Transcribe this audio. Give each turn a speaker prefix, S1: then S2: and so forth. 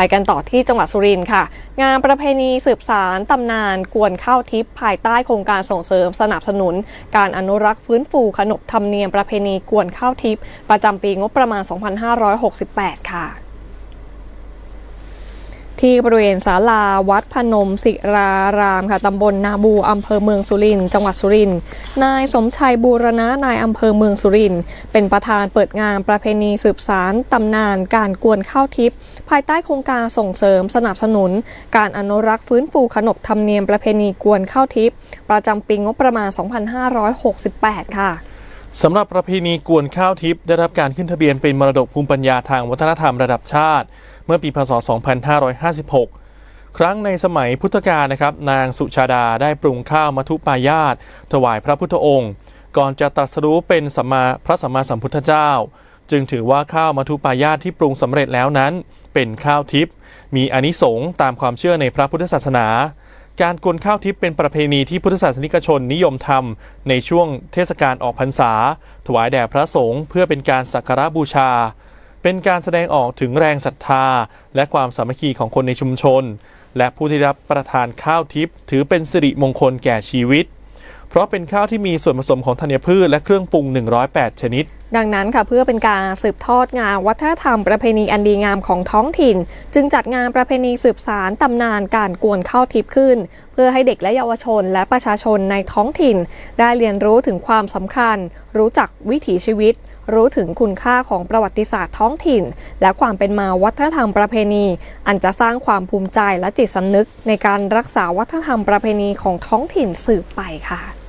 S1: ไปกันต่อที่จังหวัดสุรินทร์ค่ะ งานประเพณีสืบสารตำนานกวนข้าวทิพย์ภายใต้โครงการส่งเสริมสนับสนุน การอนุรักษ์ฟื้นฟูขนบธรรมเนียมประเพณีกวนข้าวทิพย์ประจำปีงบประมาณ 2568 ค่ะ ที่บริเวณศาลาวัดพนมศิรารามค่ะตำบลนาบูอำเภอเมืองสุรินทร์จังหวัดสุรินทร์นายสมชัยบูรณะนายอำเภอเมืองสุรินทร์เป็นประธานเปิดงานประเพณีสืบสารตำนานการกวนข้าวทิพย์ภายใต้โครงการส่งเสริมสนับสนุน การอนุรักษ์ฟื้นฟูขนบธรรมเนียมประเพณีกวนข้าวทิพย์ประจำปีงบประมาณ 2568 ค่ะ
S2: สำหรับประเพณีกวนข้าวทิพย์ได้รับการขึ้นทะเบียนเป็นมรดกภูมิปัญญาทางวัฒนธรรมระดับชาติ เมื่อปีพศ 2556 ครั้งในสมัยพุทธกาลนะครับ นางสุชาดาได้ปรุงข้าวมัทุปายาต ถวายพระพุทธองค์ ก่อนจะตรัสรู้เป็นสัมมาพระสัมมาสัมพุทธเจ้า จึงถือว่าข้าวมัทุปายาตที่ปรุงสำเร็จแล้วนั้น เป็นข้าวทิพย์มีอานิสงส์ตามความเชื่อในพระพุทธศาสนาการกวนข้าวทิพย์เป็นประเพณีที่พุทธศาสนิกชนนิยมทำในช่วงเทศกาลออกพรรษา ถวายแด่พระสงฆ์เพื่อเป็นการสักการะบูชา เป็นการแสดงออกถึงแรงศรัทธา และความสามัคคีของคนในชุมชน และผู้ที่รับประทานข้าวทิพย์ถือเป็นสิริมงคลแก่ชีวิต เพราะเป็นข้าวที่มีส่วนผสมของธัญพืชและเครื่องปรุง 108 ชนิด
S1: ดังนั้นค่ะเพื่อเป็นการสืบทอดงานวัฒนธรรมประเพณีอันดีงามของท้องถิ่น จึงจัดงานประเพณีสืบสารตำนานการกวนข้าวทิพย์ขึ้น เพื่อให้เด็กและเยาวชนและประชาชนในท้องถิ่น ได้เรียนรู้ถึงความสำคัญ รู้จักวิถีชีวิต รู้ถึงคุณค่าของประวัติศาสตร์ท้องถิ่น และความเป็นมาวัฒนธรรมประเพณี อันจะสร้างความภูมิใจและจิตสำนึก ในการรักษาวัฒนธรรมประเพณีของท้องถิ่นสืบไปค่ะ